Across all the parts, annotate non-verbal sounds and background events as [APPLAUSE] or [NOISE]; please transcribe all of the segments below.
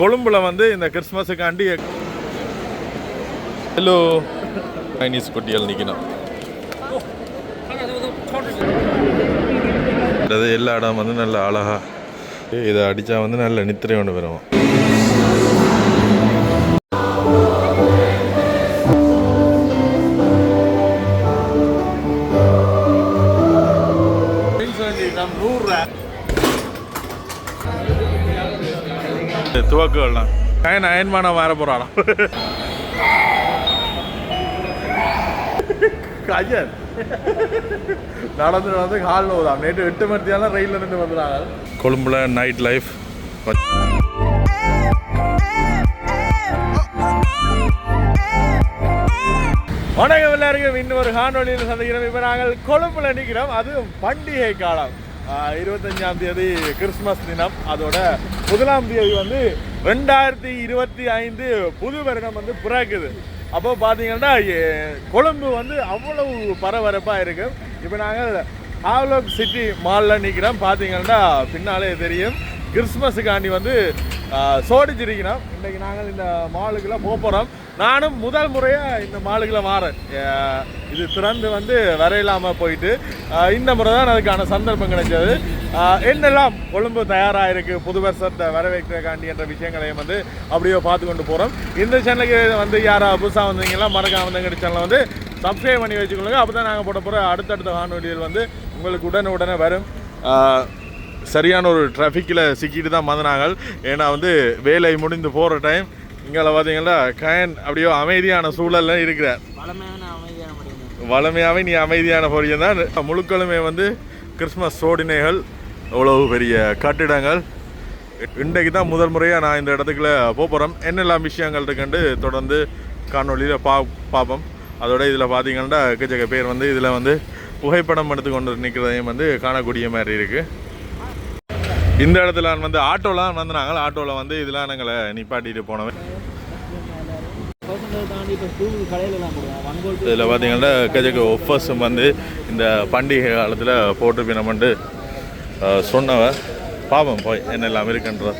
கொழும்புல வந்து இந்த கிறிஸ்மஸுக்காண்டி ஹலோ சைனீஸ் குட்டிகள் நிற்கணும் அது எல்லா இடம் வந்து நல்ல அழகா இதை அடித்தா வந்து நல்ல நித்திரை ஒன்று வரும் துவக்குகள்லாம் கயன் அயன்மானம் மாற போகிறாளாம் கஜன் நடந்து நடந்து காலில் போதாம் நேற்று எட்டு மணித்தியாலும் ரயிலில் நின்று வந்துடுறாங்க கொழும்புல நைட் லைஃப் வணக்கம் எல்லாருக்கும். இன்னொரு காணொலியில் சந்திக்கிறோம். இப்போ நாங்கள் கொழும்புல நிற்கிறோம். அதுவும் பண்டிகை காலம். இருபத்தஞ்சாம் தேதி கிறிஸ்மஸ் தினம். அதோட முதலாம் தேதி வந்து ரெண்டாயிரத்தி இருபத்தி ஐந்து புது வருடம் வந்து பிறக்குது அப்போ பார்த்தீங்கன்னா கொழும்பு வந்து அவ்வளவு பரபரப்பாக இருக்குது இப்போ நாங்கள் ஹாவ்லாக் சிட்டி மாலில் நிற்கிறோம் பார்த்தீங்கன்னா பின்னாலே தெரியும். கிறிஸ்மஸுக்காண்டி வந்து சோடிச்சிருக்கிறோம் இன்றைக்கி நாங்கள் இந்த மாலுக்குலாம் போக போகிறோம் நானும் முதல் முறையாக இந்த மாலுக்குள்ளே மாறேன் இது திறந்து வந்து வரையில்லாமல் போயிட்டு இந்த முறை தான் அதுக்கான சந்தர்ப்பம் கிடைச்சது. என்னெல்லாம் கொழும்பு தயாராக இருக்குது புது வருஷத்தை வரவேற்கிறக்காண்டி என்ற விஷயங்களையும் வந்து அப்படியே பார்த்து கொண்டு போகிறோம் இந்த சேனலுக்கு வந்து யாராவது புதுசாக வந்தீங்கன்னா மறக்காம வந்து சேனலை வந்து சப்ஸ்கிரைப் பண்ணி வச்சுக்கொள்ளுங்க அப்போ தான் நாங்கள் போட போகிற அடுத்தடுத்த வானொலியில் வந்து உங்களுக்கு உடனே உடனே வரும். சரியான ஒரு டிராஃபிக்கில் சிக்கிட்டு தான் வந்தாங்க ஏன்னா வந்து வேலை முடிந்து போகிற டைம் இங்கே பார்த்தீங்கன்னா கயன் அப்படியோ அமைதியான சூழல்ல முடியும் வளமையாகவே நீ அமைதியான பொறியம் தான். முழுக்களுமே வந்து கிறிஸ்மஸ் சோடினைகள் அவ்வளவு பெரிய கட்டிடங்கள். இன்றைக்கு தான் முதல் முறையாக நான் இந்த இடத்துக்குள்ள போகிறோம் என்னெல்லாம் விஷயங்கள் இருக்குன்ட்டு தொடர்ந்து காணொலியில் பா பார்ப்போம். அதோட இதில் பார்த்தீங்கன்னா எக்கச்சக்க பேர் வந்து இதில் வந்து புகைப்படம் எடுத்து கொண்டு நிற்கிறதையும் வந்து காணக்கூடிய மாதிரி இருக்குது இந்த இடத்துல வந்து ஆட்டோலாம் வந்து நாங்கள் ஆட்டோவில் வந்து இதெல்லாம் நாங்களை நிப்பாட்டிட்டு போனவன் இதில் பார்த்தீங்கன்னா எக்கச்சக்க ஒஃபர்ஸும் வந்து இந்த பண்டிகை காலத்தில் போட்டு பின்னமெண்டு சொன்னவ பாவம் போய் என்னெல்லாம் இருக்குன்ற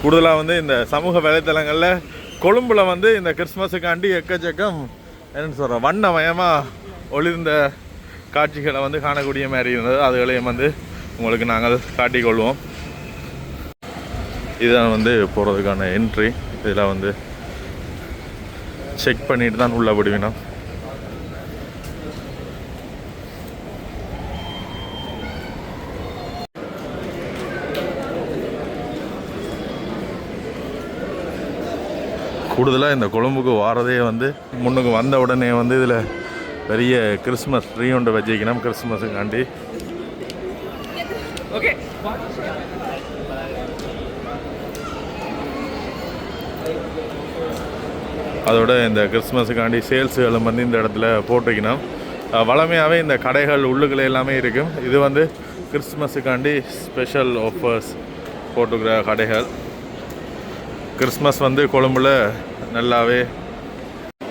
கூடுதலாக வந்து இந்த சமூக வலைத்தளங்களில் கொழும்பில் வந்து இந்த கிறிஸ்மஸுக்காண்டி எக்கச்சக்கம் என்னன்னு சொல்கிறோம் வண்ணமயமாக ஒளிர்ந்த காட்சிகளை வந்து காணக்கூடிய மாதிரி இருந்தது. அதுகளையும் வந்து உங்களுக்கு நாங்கள் காட்டிக்கொள்வோம். இதுதான் வந்து போகிறதுக்கான என்ட்ரி இதில் வந்து செக் பண்ணிட்டு தான் உள்ள விடுவினா கூடுதலாக இந்த கொழும்புக்கு வாரதே வந்து முன்னுக்கு வந்த உடனே வந்து இதில் பெரிய கிறிஸ்மஸ் ட்ரீ ஒன்று வச்சுக்கணும் கிறிஸ்மஸுக்காண்டி அதோட இந்த கிறிஸ்மஸுக்காண்டி சேல்ஸுகளும் வந்து இந்த இடத்துல போட்டிருக்கணும். வளமையாகவே இந்த கடைகள் உள்ளுக்குள்ள எல்லாமே இருக்கும். இது வந்து கிறிஸ்மஸுக்காண்டி ஸ்பெஷல் ஆஃபர்ஸ் போட்டுக்கிற கடைகள். கிறிஸ்மஸ் வந்து கொழும்புல நல்லாவே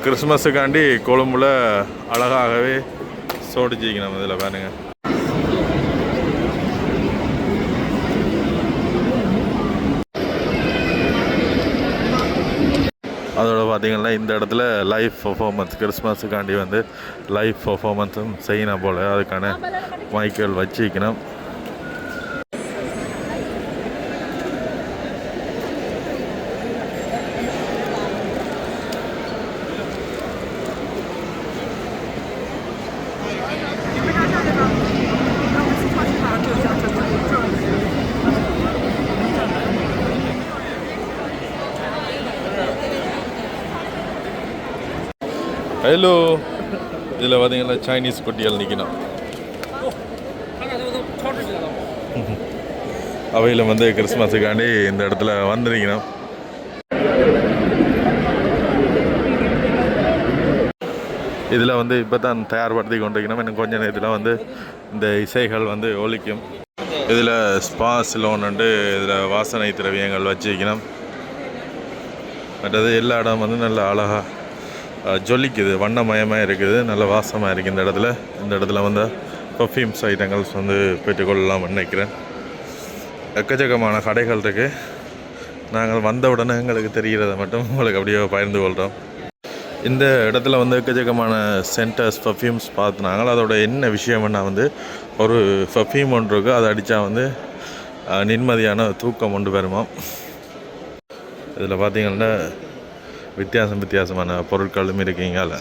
கிறிஸ்மஸுக்காண்டி கொழும்புல அழகாகவே சோடிச்சிக்கணும் இதில் வேணுங்க அதோட பார்த்தீங்கன்னா இந்த இடத்துல லைவ் பர்ஃபார்மன்ஸ் கிறிஸ்மஸுக்காண்டி வந்து லைவ் பர்ஃபார்மன்ஸும் செய்யணும் போல். அதுக்கான மைக்கேல் வச்சுக்கணும். ஹலோ இதில் பார்த்தீங்கன்னா சைனீஸ் குட்டிகள் நிற்கணும் அவையில் வந்து கிறிஸ்மஸுக்காண்டி இந்த இடத்துல வந்துருக்கணும். இதில் வந்து இப்போ தான் தயார்படுத்தி கொண்டிருக்கணும். இன்னும் கொஞ்சம் நேரத்தில் வந்து இந்த இசைகள் வந்து ஒலிக்கும். இதில் ஸ்பா சிலோன்ட்டு இதில் வாசனை திரவியங்கள் வச்சுக்கணும் மற்றது எல்லா இடம் வந்து நல்ல அழகாக ஜொலிக்குது வண்ணமயமாக இருக்குது நல்ல வாசமாக இருக்குது இந்த இடத்துல. இந்த இடத்துல வந்து பர்ஃப்யூம்ஸ் ஐட்டங்கள்ஸ் வந்து பெற்றுக்கொள்ளலாம் நினைக்கிறேன். எக்கச்சக்கமான கடைகள் இருக்குது நாங்கள் வந்த உடனே எங்களுக்கு தெரிகிறத மட்டும் உங்களுக்கு அப்படியே பகிர்ந்து கொள்கிறோம் இந்த இடத்துல வந்து எக்கச்சக்கமான சென்டர்ஸ் பர்ஃப்யூம்ஸ் பார்த்துனாங்க அதோட என்ன விஷயம்னா வந்து ஒரு பர்ஃப்யூம் ஒன்று இருக்குது அதை அடித்தா வந்து நிம்மதியான தூக்கம் கொண்டு வருமாம் இதில் பார்த்தீங்கன்னா வித்தியாசம் வித்தியாசமான பொருட்களும் இருக்கீங்கல்ல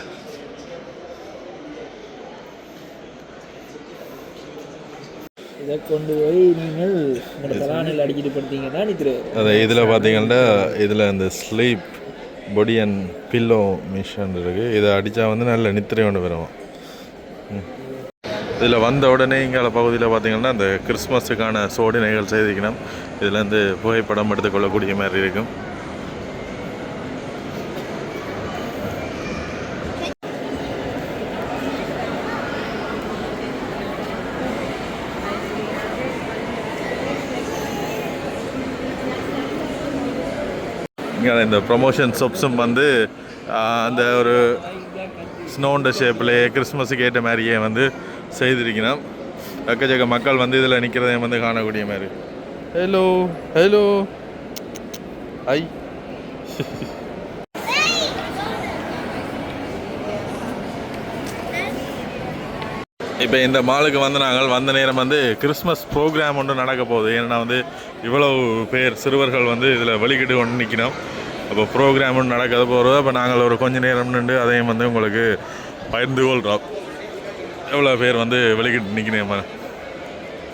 இதை கொண்டு போய் நீங்கள் உங்களோட அடிக்கிட்டு படுத்தீங்கன்னா அது இதில் பார்த்தீங்கன்னா இதில் இந்த ஸ்லீப் பொடி அண்ட் பில்லோ மிஷன் இருக்குது இதை அடித்தா வந்து நல்ல நித்திரை ஒன்று வரும் இதில் வந்த உடனே இங்கே பகுதியில் பார்த்தீங்கன்னா இந்த கிறிஸ்மஸுக்கான சோடினைகள் செய்திக்கணும் இதில் வந்து புகைப்படம் எடுத்துக்கொள்ளக்கூடிய மாதிரி இருக்கும். இங்கே இந்த ப்ரொமோஷன் சொப்ஸும் வந்து அந்த ஒரு ஸ்னோண்ட ஷேப்லேயே கிறிஸ்மஸுக்கு ஏற்ற மாதிரியே வந்து செய்திருக்கணும் எக்கச்சக்க மக்கள் வந்து இதில் நிற்கிறதையும் வந்து காணக்கூடிய மாதிரி. ஹலோ ஹலோ ஐ இப்போ இந்த மாலுக்கு வந்து நாங்கள் வந்த நேரம் வந்து கிறிஸ்மஸ் ப்ரோக்ராம் ஒன்று நடக்க போகுது. ஏன்னா வந்து இவ்வளவு பேர் சிறுவர்கள் வந்து இதில் வெளிக்கிட்டு கொண்டு நிற்கணும் அப்போ ப்ரோக்ராம் ஒன்று நடக்க போகிறது அப்போ நாங்கள் ஒரு கொஞ்ச நேரம் நின்று அதையும் வந்து உங்களுக்கு பகிர்ந்து கொள்கிறோம் எவ்வளோ பேர் வந்து வெளிக்கிட்டு நிற்கணும்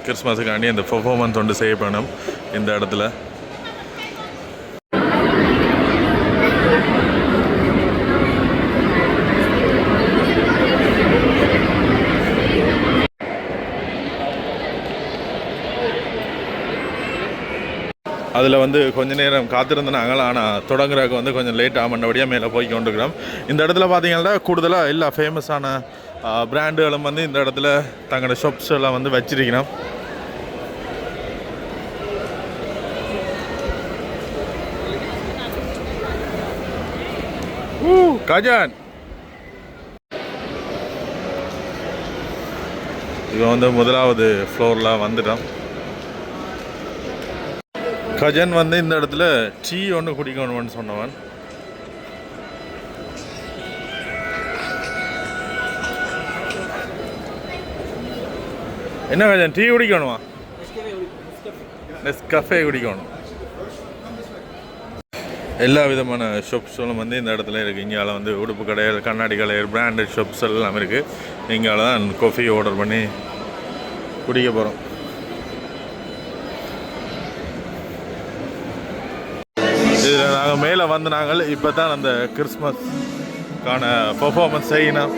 கிறிஸ்மஸுக்காண்டி அந்த பெர்ஃபார்மன்ஸ் ஒன்று செய்யப்படணும் இந்த இடத்துல. அதில் வந்து கொஞ்ச நேரம் காத்திருந்த நாங்கள் ஆனால் தொடங்குறதுக்கு வந்து கொஞ்சம் லேட் ஆமண்டபடியாக மேலே போய் கொண்டுக்கிறோம் இந்த இடத்துல பார்த்தீங்கன்னா கூடுதலாக எல்லா ஃபேமஸான பிராண்டுகளும் வந்து இந்த இடத்துல தங்களோட ஷாப்ஸ் எல்லாம் வந்து வச்சிருக்கிறோம். ஊ, கஜான்! இவன் வந்து முதலாவது ஃப்ளோரில் வந்துட்டோம் கஜன் வந்து இந்த இடத்துல டீ ஒன்று குடிக்கணும்னு சொன்னவன். என்ன கஜன் டீ குடிக்கணுமா? நெஸ்கஃபே குடிக்கணும். எல்லா விதமான ஷாப்ஸ்களும் வந்து இந்த இடத்துல இருக்குது இங்கால வந்து உடுப்பு கடைகள் கண்ணாடி கடைகள் பிராண்டட் ஷாப்ஸ் எல்லாம் இருக்குது இங்கால தான் காஃபி ஆர்டர் பண்ணி குடிக்க போகிறோம் இதில் நாங்கள் மேலே வந்து நாங்கள் இப்போ தான் அந்த கிறிஸ்மஸ்க்கான பர்ஃபார்மன்ஸ் செய்யணும்.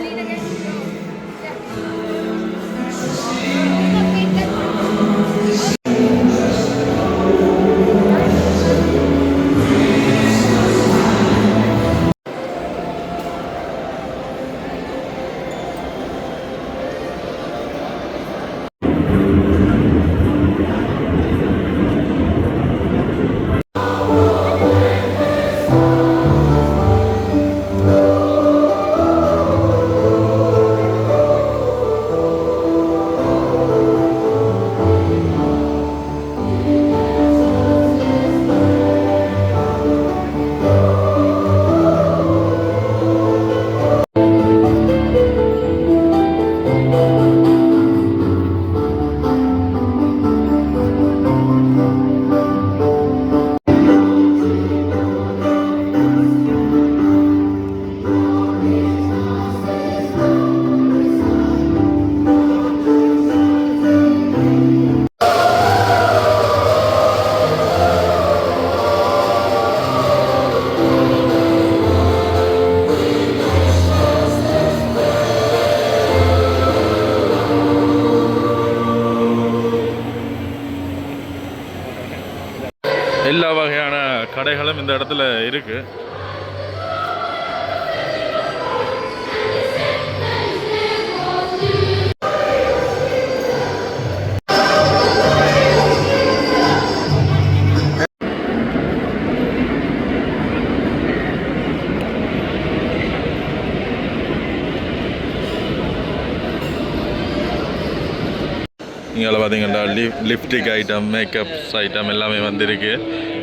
இங்கால பார்த்தீங்கன்னா lip lipstick item makeups item எல்லாமே வந்துருக்கு.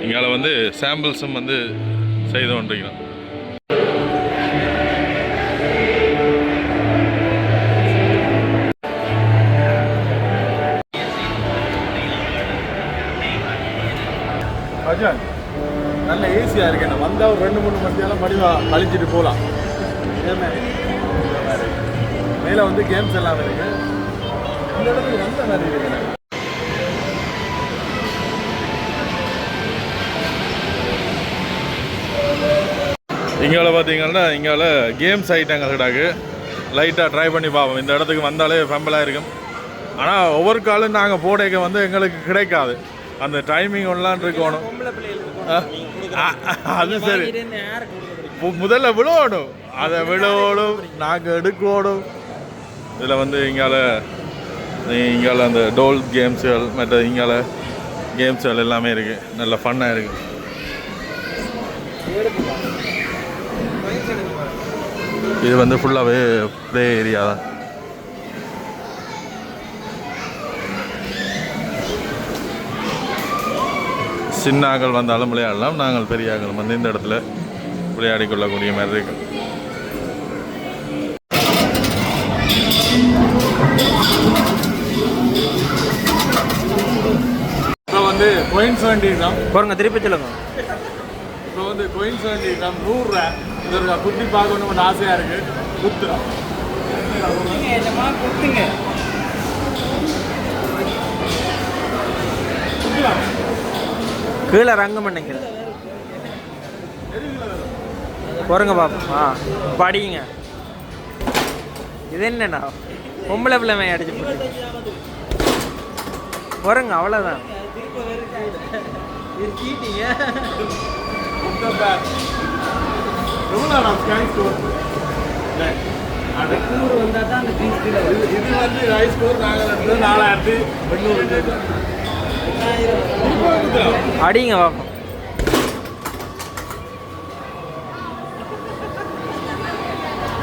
இங்கால வந்து சாம்பிள்ஸும் வந்து செய்து கொண்டிருக்கிறோம். அஜான் நல்ல ஏசியாக இருக்கு நான் வந்தால் ஒரு ரெண்டு மூணு மணிக்கெல்லாம் மடிவாக கழிச்சிட்டு போகலாம் இதே? மேலே வந்து கேம்ஸ் எல்லாம் இருக்குது இந்த இடத்துக்கு வந்த மாதிரி இங்கால பார்த்தீங்கன்னா இங்கால கேம்ஸ் ஐட்டங்கள் கிடாக்கு லைட்டாக ட்ரை பண்ணி பார்ப்போம். இந்த இடத்துக்கு வந்தாலே ஃபம்பலாக இருக்கும் ஆனால் ஒவ்வொரு காலும் நாங்கள் போடைக்க வந்து எங்களுக்கு கிடைக்காது. அந்த டைமிங் ஒன்றான் இருக்கணும் ஆ, அது சரி. முதல்ல விழுவணும் அதை விழுவணும் நாங்கள் எடுக்கணும் இதில் வந்து இங்கால இங்கால அந்த டோல் கேம்ஸுகள் மற்ற இங்கால கேம்ஸுகள் எல்லாமே இருக்குது நல்ல ஃபன்னாக இருக்குது இது வந்து ஃபுல்லாகவே ப்ளே ஏரியா தான். சின்ன ஆக்கள் வந்தாலும் விளையாடலாம் நாங்கள் பெரிய ஆக்கள் வந்து இந்த இடத்துல விளையாடி கொள்ளக்கூடிய மாதிரி இருக்குது வேண்டி கிராம் பாருங்க திருப்பி சொல்லுங்க. இப்போ வந்து வேண்டி கிராம் நூறுரூவா இது ஒரு குட்டி பார்க்கணும்னு ஆசையாக இருக்குது குத்துறோம் என்னமா கொடுத்துங்க கீழே ரங்கம் நினைக்கிறேன் பாருங்க பாப்போம் ஆ படிங்க. இது என்னண்ணா? பொம்பளை பிள்ளை அடிச்சு போட்டு பாருங்க அவ்வளோதான் எவ்வளோ நான் ஸ்கை ஸ்கோர் இது வந்து ஹை ஸ்கோர் நாங்கள் ரெண்டு நாலாயிரத்தி எண்ணூறு அடிங்க பாப்போம்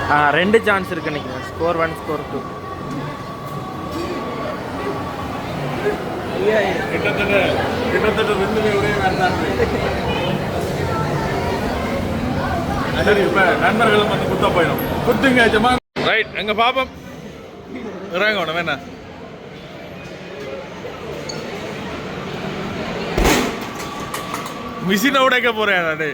ஆ ரெண்டு சான்ஸ் இருக்கு நினைக்கிறேன் ஸ்கோர் ஒன் ஸ்கோர் டூ கிட்டத்தட்ட கிட்டத்தட்ட ரெண்டு ஒரே வேண்டாம் சரி இப்போ நண்பர்களும் வந்து குத்த போயிடும். குத்துங்க ஜமா ரைட் எங்க பாப்போம்? இறங்க உடனே வேணா மிஷினை உடைக்க போறேன் நானு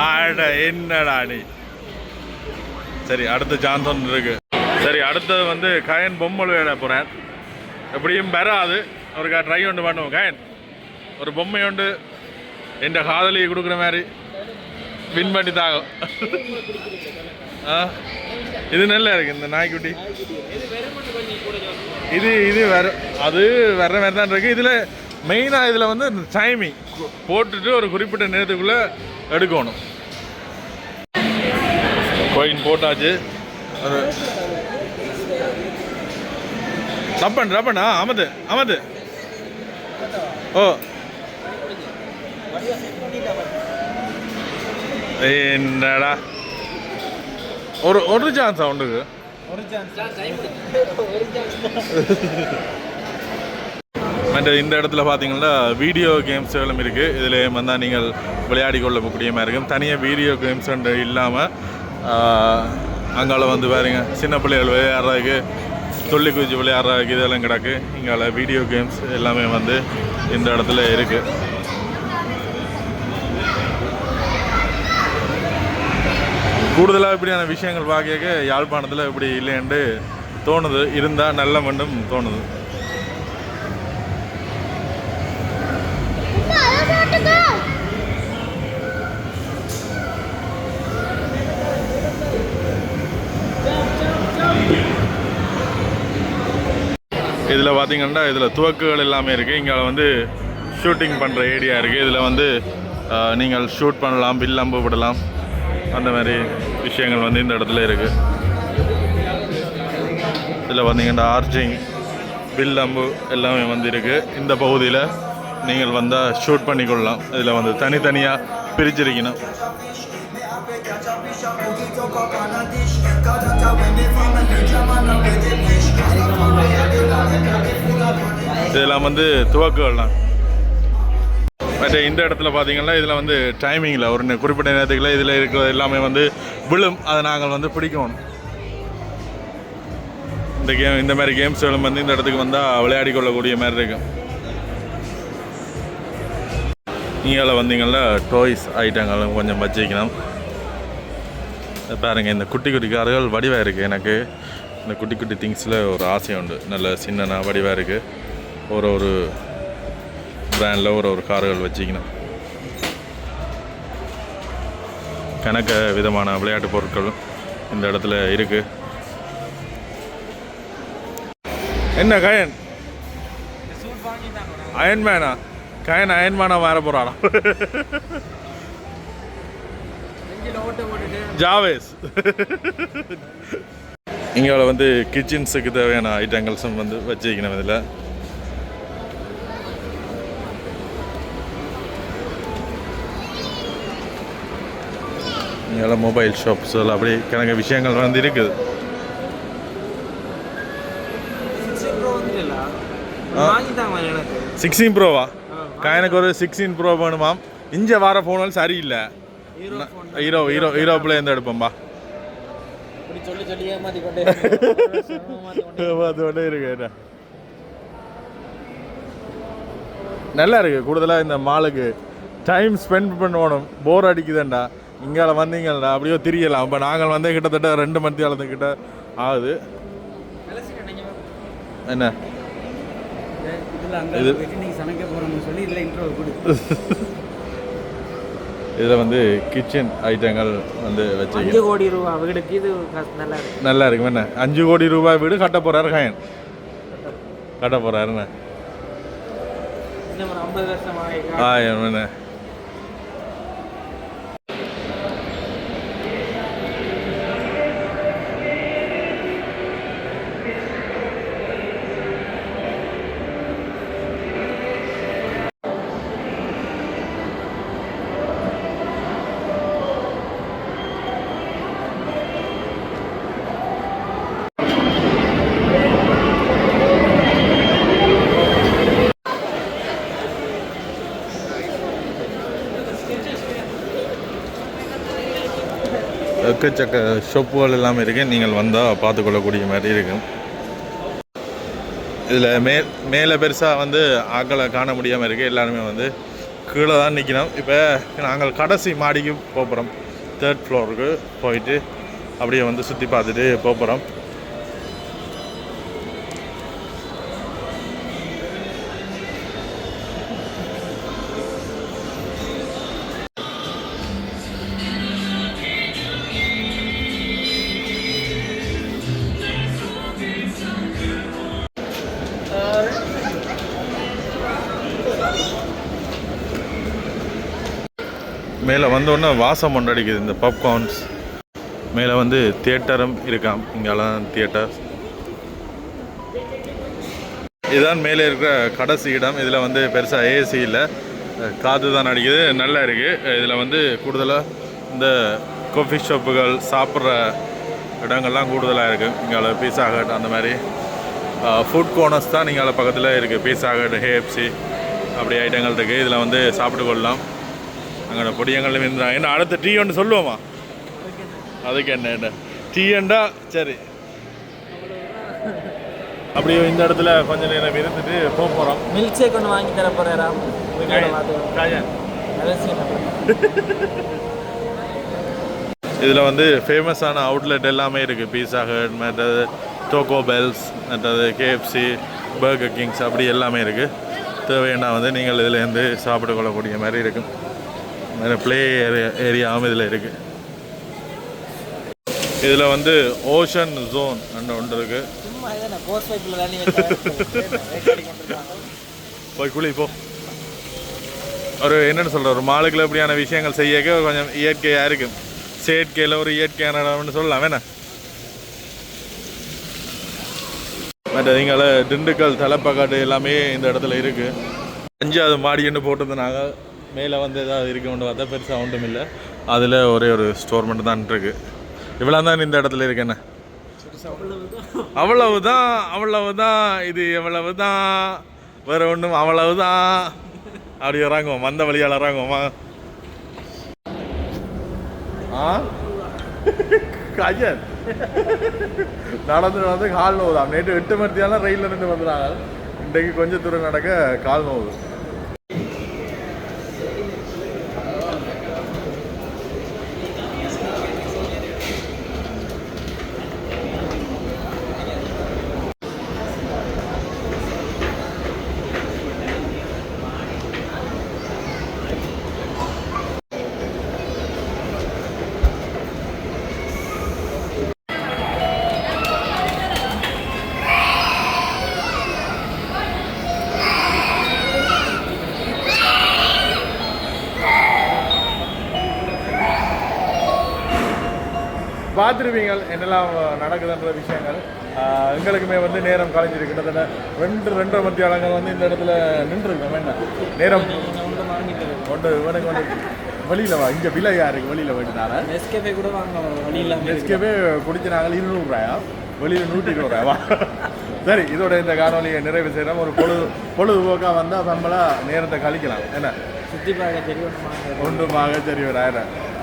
ஆட என்னடா நீ சரி அடுத்த ஜான்சன் இருக்கு. சரி அடுத்தது வந்து கயன் பொம்மை விளையாட போகிறேன் எப்படியும் வராது அவருக்கு ட்ரை ஒன்று பண்ணுவோம். கயன் ஒரு பொம்மை ஒன்று என் காதலி கொடுக்குற மாதிரி. வின் பண்ணி தாகும். ஆ? இது நல்லா இருக்கு இந்த நாய்க்குட்டி. இது இது வேற அது வர்ற மாதிரி தான் இருக்குது இதில் மெயினாக இதில் வந்து டைமிங் போட்டுட்டு ஒரு குறிப்பிட்ட நேரத்துக்குள்ளே எடுக்கணும். கோயின் போட்டாச்சு. ஒரு ரப்பன் ரப்பன்? ஆ அமது அமது. ஓ. என்னடா? ஒரு ஒரு சான்ஸ் உண்டுக்கு? மற்ற இந்த இடத்துல பார்த்தீங்கன்னா வீடியோ கேம்ஸ்களும் இருக்குது இதில் வந்தால் நீங்கள் விளையாடி கொள்ளக்கூடிய மாதிரி இருக்கும். தனியாக வீடியோ கேம்ஸ் இல்லாமல் அங்கால வந்து பாருங்க. சின்ன பிள்ளைகள் விளையாடுறதுக்கு துள்ளி குதிச்சு விளையாடுற இதெல்லாம் கிடக்கு. இங்கால வீடியோ கேம்ஸ் எல்லாமே வந்து இந்த இடத்துல இருக்குது கூடுதலாக இப்படியான விஷயங்கள் பார்க்க யாழ்ப்பாணத்தில் இப்படி இல்லைன்ட்டு தோணுது. இருந்தால் நல்ல மண்டும் தோணுது. இதில் பார்த்தீங்கன்னா இதில் துவக்குகள் எல்லாமே இருக்குது. இங்கே வந்து ஷூட்டிங் பண்ணுற ஏரியா இருக்குது. இதில் வந்து நீங்கள் ஷூட் பண்ணலாம் வில் அம்பு விடலாம் அந்த மாதிரி விஷயங்கள் வந்து இந்த இடத்துல இருக்குது. இதில் பார்த்தீங்கன்னா ஆர்ச்சிங் வில் அம்பு எல்லாமே வந்து இருக்குது. இந்த பகுதியில் நீங்கள் வந்தால் ஷூட் பண்ணிக்கொள்ளலாம். இதில் வந்து தனித்தனியாக பிரிச்சிருக்கணும். இதெல்லாம் வந்து துவக்குகள்லாம் மற்ற இந்த இடத்துல பார்த்தீங்கன்னா இதில் வந்து டைமிங்கில் ஒரு குறிப்பிட்ட நேரத்துக்குள்ள இதில் இருக்கிறது எல்லாமே வந்து விழும். அதை நாங்கள் வந்து பிடிக்கணும். இந்த கேம் இந்த மாதிரி கேம்ஸ்களும் வந்து இந்த இடத்துக்கு வந்தால் விளையாடி கொள்ளக்கூடிய மாதிரி இருக்கும். இங்கே வந்தீங்கன்னா டாய்ஸ் ஐட்டங்களும் கொஞ்சம் வச்சுக்கணும். பாருங்கள் இந்த குட்டி குட்டி கார்கள் வடிவாக இருக்குது எனக்கு. இந்த குட்டி குட்டி திங்ஸில் ஒரு ஆசை உண்டு. நல்ல சின்னனா வடிவாக இருக்குது ஒரு ஒரு பிராண்டில் ஒரு ஒரு கார்கள் வச்சுக்கணும். கணக்க விதமான விளையாட்டு பொருட்களும் இந்த இடத்துல இருக்குது என்ன கயன் அயன்மேனா கயன் அயன்மேனா மாற போகிறானா ஜாவேஸ். இங்கே வந்து கிச்சன்ஸுக்கு தேவையான ஐட்டங்கள்ஸும் வந்து வச்சுக்கணும் இதில். இங்கே மொபைல் ஷாப்ஸ் எல்லாம் அப்படி கணக்கு விஷயங்கள் வந்து இருக்குது. சிக்ஸ்டீன் ப்ரோவா எனக்கு. ஒரு சிக்ஸ்டீன் ப்ரோ வேணுமாம். இங்கே வர ஃபோனும் சரியில்லை. ஹீரோ ஹீரோ ஹீரோப்பில் எந்த எடுப்போம்பா சொல்லி சொல்லி ஏமாத்தி கொண்டே அதோட இருக்கு என்ன. நல்லா இருக்கு. கூடுதலாக இந்த மாலுக்கு டைம் ஸ்பெண்ட் பண்ணணும். போர் அடிக்குதுண்டா. இங்கால வந்தீங்கள்டா. அப்படியோ திரியலாம். இப்போ நாங்கள் வந்து கிட்டத்தட்ட ரெண்டு மணி காலத்துக்கிட்ட ஆகுது. என்ன? இது- [LAUGHS] போயிட்டு நீங்க சமைக்க போறோம்னு சொல்லி இதுல வந்து கிச்சன் ஐட்டங்கள் வந்து வச்சு அஞ்சு கோடி ரூபா வீடுக்கு இது நல்லா இருக்கு. நல்லா இருக்கு என்ன? அஞ்சு கோடி ரூபாய் வீடு கட்ட போறாரு கயன் கட்ட ஆ என்ன? எக்கச்சக்க ஷொப்புகள் எல்லாமே இருக்கு. நீங்கள் வந்தால் பார்த்துக்கொள்ளக்கூடிய மாதிரி இருக்கும் இதில் மே மேலே பெருசாக வந்து ஆக்களை காண முடியாமல் இருக்குது எல்லாருமே வந்து கீழே தான் நிற்கணும் இப்போ நாங்கள் கடைசி மாடிக்கு போகிறோம் தேர்ட் ஃப்ளோருக்கு போயிட்டு அப்படியே வந்து சுற்றி பார்த்துட்டு போகிறோம் மேலே வந்தோடனே வாசம் கொண்டாடிக்குது இந்த பாப்கார்ன்ஸ் மேலே வந்து தியேட்டரும் இருக்காம் இங்கெல்லாம் தியேட்டர். இதுதான் மேலே இருக்கிற கடைசி இடம். இதில் வந்து பெருசாக ஏசி இல்லை. காற்று தான் அடிக்குது. நல்லா இருக்குது இதில் வந்து கூடுதலாக இந்த காஃபி ஷாப்புகள் சாப்பிட்ற இடங்கள்லாம் கூடுதலாக இருக்குது இங்கே பீஸா ஹட் அந்த மாதிரி. ஃபுட் கோனர்ஸ் தான் நீங்கள் பக்கத்தில் இருக்குது பீஸா ஹட் ஹேப்சி அப்படி ஐட்டங்கள் இருக்குது இதில் வந்து சாப்பிட்டு கொள்ளலாம் அங்கே பொடியங்கள் இருந்தாங்க என்ன அடுத்த டீ ஒன்று சொல்லுவோமா அதுக்கு என்ன என்ன டீயண்டா சரி அப்படியே இந்த இடத்துல கொஞ்ச நேரம் இருந்துட்டு போக போகிறோம் மில்க் ஷேக் ஒன்று வாங்கி தர போறேன் இதில் வந்து ஃபேமஸான அவுட்லெட் எல்லாமே இருக்குது பீஸா ஹட் மற்றது டோகோ பெல்ஸ் மற்றது கேஎஃப்சி பர்கர் கிங்ஸ் அப்படி எல்லாமே இருக்குது தேவைன்னா வந்து நீங்கள் இதுலேருந்து சாப்பிட்டு கொள்ளக்கூடிய மாதிரி இருக்கும் ப்ளே ஏரியா ஏரியாவும் இதில் இருக்குது இதில் வந்து ஓஷன் ஜோன் அண்ட் ஒன்று வச்சு போய் குளி போ. ஒரு என்னென்னு சொல்கிற ஒரு மாலுக்குள்ள இப்படியான விஷயங்கள் செய்யக்க கொஞ்சம் இயற்கையாக இருக்கும் செயற்கையில் ஒரு இயற்கையான இடம்னு சொல்லலாம் வேணா மற்ற இங்கால திண்டுக்கல் தலைப்பக்காட்டு எல்லாமே இந்த இடத்துல இருக்குது அஞ்சாவது மாடின்னு போட்டிருந்தனாங்க. மேலே வந்து ஏதாவது இருக்குன்னு பார்த்தா பெருசாக ஒன்றும் இல்லை. அதில் ஒரே ஒரு ஸ்டோர் மட்டும் தான் இருக்குது இவ்வளோ தான் இந்த இடத்துல இருக்கேன்னு அவ்வளவு தான் அவ்வளவுதான் அவ்வளவுதான் இது எவ்வளவு தான் வேற ஒன்றும் அவ்வளவுதான். அப்படி இறங்குவோம் வந்த வழியால் இறங்குவோமா ஆ? கஜன் நடந்து நடந்து கால் நோவுதான். நேற்று எட்டு மணித்தியாலும் ரயிலில் நின்று வந்துடுறாங்க இன்றைக்கு கொஞ்சம் தூரம் நடக்க கால் நோவுது பார்த்துருப்பீங்க என்னெல்லாம் நடக்குதுன்ற விஷயங்கள். எங்களுக்குமே வந்து நேரம் கலைஞ்சிருக்கு கிட்டத்தட்ட ரெண்டு ரெண்டரை மத்திய ஆளங்கள் வந்து இந்த இடத்துல நின்றுருக்கோம். என்ன? நேரம் கொண்டு இவனுக்கு வந்து வெளியில் வா. இங்கே விலை யாருக்கு வெளியில் வேண்டினால நெஸ்கேஃபே கூட வாங்க வழி இல்லாமல் எஸ்கேவே குடிச்ச நாங்கள் இருநூறுரூவாயா வெளியில் நூற்றி இருபது ரூபாயா சரி இதோட இந்த காணொலியை நிறைவு செய்கிறோம் ஒரு பொழுது பொழுதுபோக்காக வந்தால் நம்மளாக நேரத்தை கழிக்கலாம். என்ன? சுற்றி பார்க்க வாங்க ஒன்றுமாக சரி ஒரு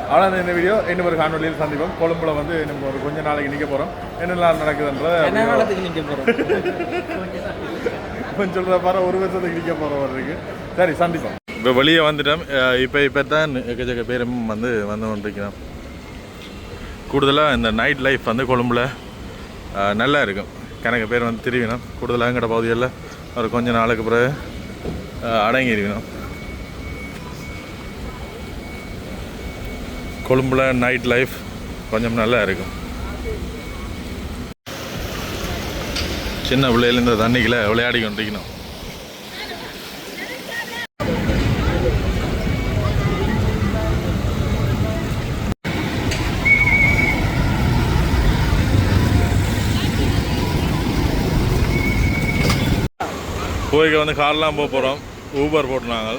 அவ்வளோ இந்த வீடியோ இன்னும் ஒரு காணொலியில் சந்திப்போம். கொழும்புல வந்து நம்ம ஒரு கொஞ்ச நாளைக்கு நிற்க போகிறோம் என்னெல்லாம் நடக்குதுன்ற என்ன காலத்துக்கு நிற்க போகிறோம் [LAUGHS] கொஞ்சம் சொல்கிற பாரு ஒரு வருஷத்துக்கு நிற்க போகிற இருக்கு. சரி சந்திப்போம். இப்போ வெளியே வந்துட்டோம். இப்போ இப்போ தான் எக்கச்சக்க பேரும் வந்து வந்து கொண்டிருக்கிறோம். கூடுதலாக இந்த நைட் லைஃப் வந்து கொழும்புல நல்லா இருக்கும். கணக்கு பேர் வந்து திருவினம். கூடுதலாக எங்கட பகுதிகளில் ஒரு கொஞ்ச நாளுக்கு பிறகு அஹ், அடங்கி இருக்கணும் கொழும்புல நைட் லைஃப் கொஞ்சம் நல்லா இருக்கும். சின்ன பிள்ளையில இந்த தண்ணிக்குள்ள விளையாடி கொண்டிருக்கணும். கோயிலுக்கு வந்து கார்லாம் போக போகிறோம் ஊபர் போட்டுனாங்க.